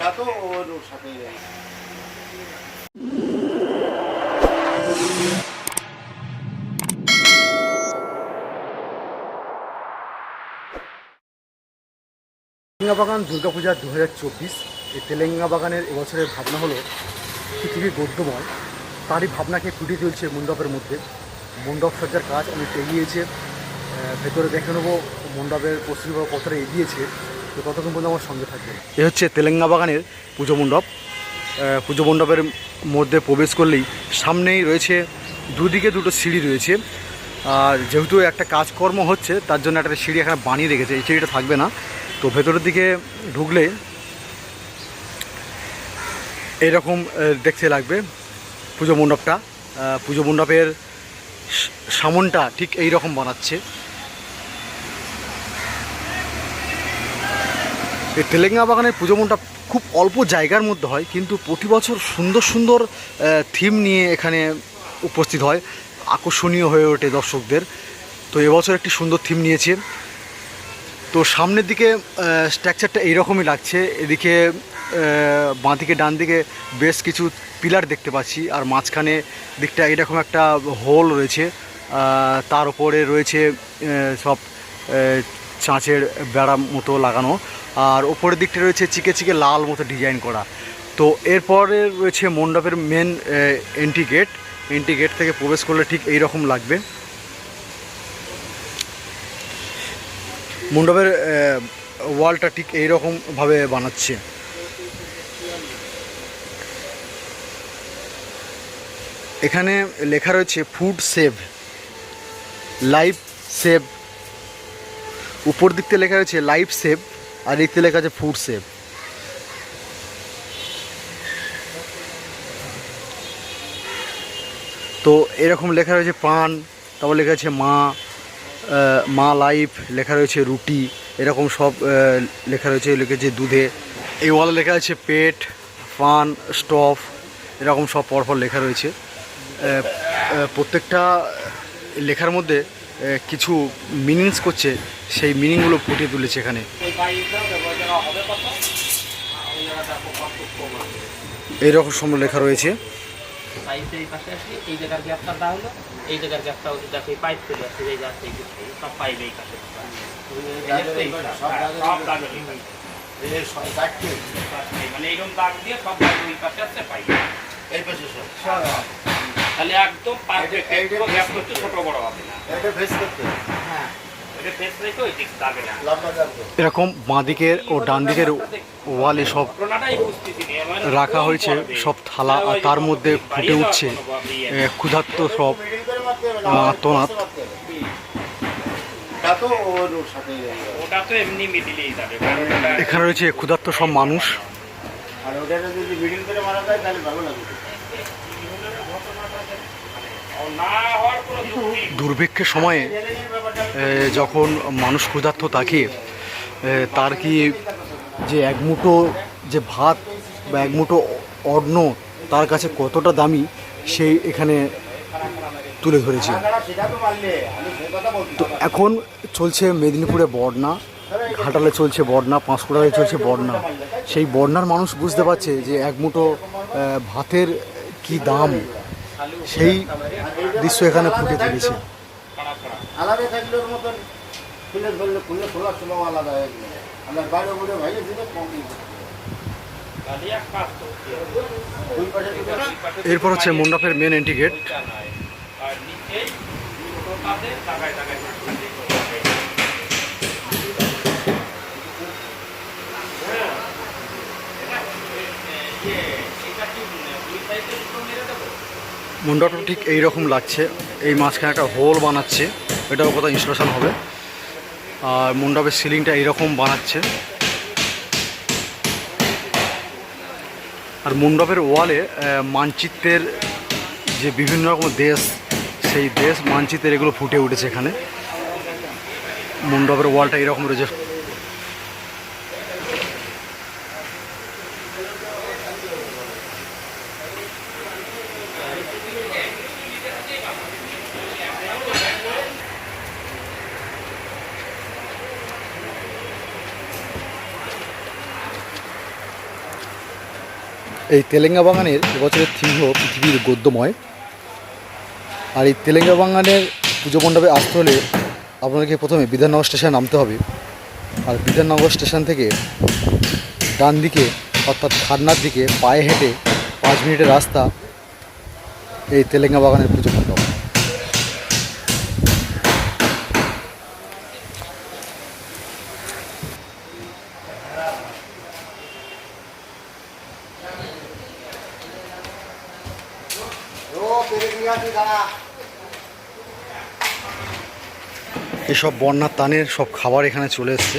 তা তো ওর সাথে দুর্গাপূজা দু হাজার চব্বিশ এই তেলেঙ্গা বাগানের এবছরের ভাবনা হলো পৃথিবী গদ্যময় তারই ভাবনাকে ফুটিয়ে তুলছে মণ্ডপের মধ্যে। মণ্ডপ সজ্জার কাজ অনেক এগিয়েছে ভেতরে দেখে নেব মণ্ডপের পশ্চিমবঙ্গ কতটা এগিয়েছে। তো ততক্ষণ পর্যন্ত আমার সঙ্গে থাকবে? এ হচ্ছে তেলেঙ্গা বাগানের পুজো মণ্ডপ। পুজো মণ্ডপের মধ্যে প্রবেশ করলেই সামনেই রয়েছে দুদিকে দুটো সিঁড়ি রয়েছে। আর যেহেতু একটা কাজকর্ম হচ্ছে, তার জন্য একটা সিঁড়ি এখানে বানিয়ে রেখেছে, এই সিঁড়িটা থাকবে না। তো ভেতরের দিকে ঢুকলে এরকম দেখতে লাগবে পুজো মণ্ডপটা। পুজো মণ্ডপের সামনটা ঠিক এই রকম বানাচ্ছে। এই তেলেঙ্গা বাগানের পুজো মণ্ডপ খুব অল্প জায়গার মধ্যে হয়, কিন্তু প্রতি বছর সুন্দর সুন্দর থিম নিয়ে এখানে উপস্থিত হয়, আকর্ষণীয় হয়ে ওঠে দর্শকদের। তো এবছর একটি সুন্দর থিম নিয়েছে। তো সামনের দিকে স্ট্রাকচারটা এইরকমই লাগছে। এদিকে বাঁ দিকে ডান দিকে বেশ কিছু পিলার দেখতে পাচ্ছি, আর মাঝখানে দিকটা এরকম একটা হোল রয়েছে। তার উপরে রয়েছে সব চাঁচের বেড়া মতো লাগানো। আর ওপরের দিকটা রয়েছে চিকে চিকে লাল মতো ডিজাইন করা। তো এরপরে রয়েছে মণ্ডপের main entry gate entry gate থেকে প্রবেশ করলে ঠিক এই রকম লাগবে। মণ্ডপের ওয়ালটা ঠিক এইরকমভাবে বানাচ্ছে। এখানে লেখা রয়েছে ফুড সেভ লাইফ সেভ উপর দিক থেকে লেখা রয়েছে লাইফ সেভ আর দিক থেকে লেখা আছে ফুড সেভ তো এরকম লেখা রয়েছে পান, তারপর লেখা আছে মা মা লাইফ লেখা রয়েছে রুটি, এরকম সব লেখা রয়েছে, লিখেছে দুধে। এই ওয়ালে লেখা আছে পেট পান স্টফ, এরকম সব পরপর লেখা রয়েছে। প্রত্যেকটা লেখার মধ্যে কিছু মিনিংস করছে সেই মিনিংগুলো ফুটিয়ে তুলেছে এখানে। ওই বাড়িটা ওই জায়গা হবে কত ওই জায়গাটা কত কম আছে এইরকম সব লেখা রয়েছে। পাইপ এই এই এই এই এই পাশে সব দাগের এই সব চারটে মানে এইরকম দাগ দিয়ে সব দাগ ওই পাশে আসছে পাইপ। এই পাশে সব। তাহলে একদম পারফেক্ট একটু গ্যাপ করতে। ছোট বড় হবে না। এটা ফেস করতে। হ্যাঁ। এরকম বাঁ দিকের ও ডান দিকের ওয়ালে সব রাখা হয়েছে সব থালা আর তার মধ্যে ফুটে উঠছে ক্ষুধার্ত সব বিল্ডিং করে মারতে হবে আহ, আত্মনাদ। তা তো ওর সাথে ওটা তো এমনি মিডিলেই যাবে কারণ ওটা এখানে রয়েছে ক্ষুধার্ত সব মানুষ। আর ওটা যদি বিল্ডিং করে মারা যায় তাহলে ভালো লাগবে দুর্ভিক্ষের সময়ে যখন মানুষ ক্ষুধার্ত থাকে তার কি যে এক মুঠো যে ভাত বা এক মুঠো অন্ন তার কাছে কতটা দামি সেই এখানে তুলে ধরেছে। তো এখন চলছে মেদিনীপুরে বন্যা ঘাটালে চলছে বন্যা পাঁশকুড়ায় চলছে বন্যা সেই বর্ণার মানুষ বুঝতে পারছে যে এক মুঠো ভাতের কি দাম। সেই দৃশ্য এখানে ফুটে তুলেছে। আলাদা থাকলে ওর মতন ধরলে খুলে আলাদা হয়ে গেল। আমরা বাইরে ঘুরে দিলে কম এরপর হচ্ছে মণ্ডপের মেন এন্ট্রি গেট আর নিচেই জায়গায় মাঝখান দিয়ে করে দেবে। হ্যাঁ। এটা, এ, ইয়ে, এটা কি, দুই সাইডে দুটো মেরে দেবো? মণ্ডপটা ঠিক এই রকম লাগছে। এই মাঝখানে একটা হোল বানাচ্ছে। এটাও কোথাও ইনস্টলেশন হবে। আর মণ্ডপের সিলিংটা এইরকম বানাচ্ছে। আর মণ্ডপের ওয়ালে মানচিত্রের যে বিভিন্ন রকম দেশ, সেই দেশ মানচিত্রের এগুলো ফুটে উঠেছে এখানে। মণ্ডপের ওয়ালটা এরকম রয়েছে। এই তেলেঙ্গা বাগানের এবছরের থিম হল পৃথিবীর গদ্যময়। আর এই তেলেঙ্গা বাগানের পুজো মণ্ডপে আসতে হলে আপনাদেরকে প্রথমে বিধাননগর স্টেশনে নামতে হবে। আর বিধাননগর স্টেশন থেকে ডান দিকে অর্থাৎ খান্নার দিকে পায়ে হেঁটে পাঁচ মিনিটের রাস্তা এই তেলেঙ্গা বাগানের পুজো মণ্ডপ ও পেরে নিয়ে আসি দাঁড়া এসব বন্যার তানের সব খাবার এখানে চলে এসছে।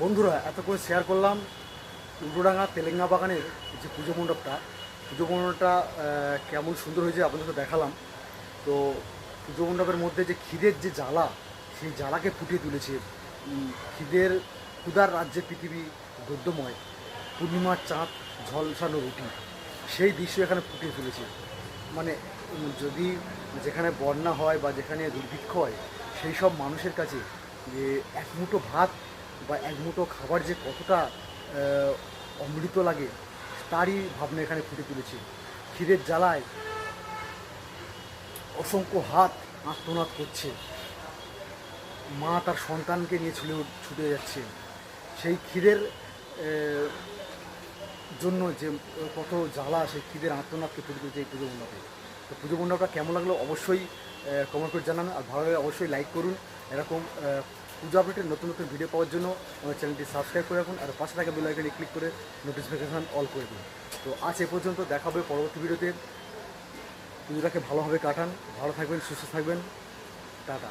বন্ধুরা, এত করে শেয়ার করলাম। উল্টোডাঙ্গা তেলেঙ্গা বাগানের যে পুজো মণ্ডপটা পুজো মণ্ডপটা কেমন সুন্দর হয়েছে আপনাদেরকে দেখালাম। তো পুজো মণ্ডপের মধ্যে যে খিদের যে জ্বালা, সেই জ্বালাকে ফুটিয়ে তুলেছে খিদের ক্ষুদার রাজ্যে পৃথিবী গদ্যময় পূর্ণিমার চাঁদ, ঝলসানো রুটি, সেই দৃশ্য এখানে ফুটিয়ে তুলেছে। মানে যদি যেখানে বন্যা হয় বা যেখানে দুর্ভিক্ষ হয়, সেই সব মানুষের কাছে যে এক মুঠো ভাত বা এক মুঠো খাবার যে কতটা অমৃত লাগে, তারই ভাবনা এখানে ফুটে তুলেছে। ক্ষীরের জ্বালায় অসংখ্য হাত আত্মনাদ করছে। মা তার সন্তানকে নিয়ে ছুটে ছুটে যাচ্ছে। সেই ক্ষীরের জন্য যে কত জ্বালা, সেই খিদের আত্মনাথকে ফুটে তুলছে এই পুজো মণ্ডপে। তো পুজো মণ্ডপটা কেমন লাগল অবশ্যই কমেন্ট করে জানান। আর ভালো লাগলে অবশ্যই লাইক করুন। এরকম পুজো আপডেটের নতুন নতুন ভিডিও পাওয়ার জন্য আমার চ্যানেলটি সাবস্ক্রাইব করে রাখুন আর পাশে থাকা বেল আইকনে ক্লিক করে নোটিফিকেশান অল করে দিন। তো আজ এ পর্যন্ত দেখা হবে পরবর্তী ভিডিওতে পুজোটাকে ভালোভাবে কাটান, ভালো থাকবেন, সুস্থ থাকবেন। টাটা।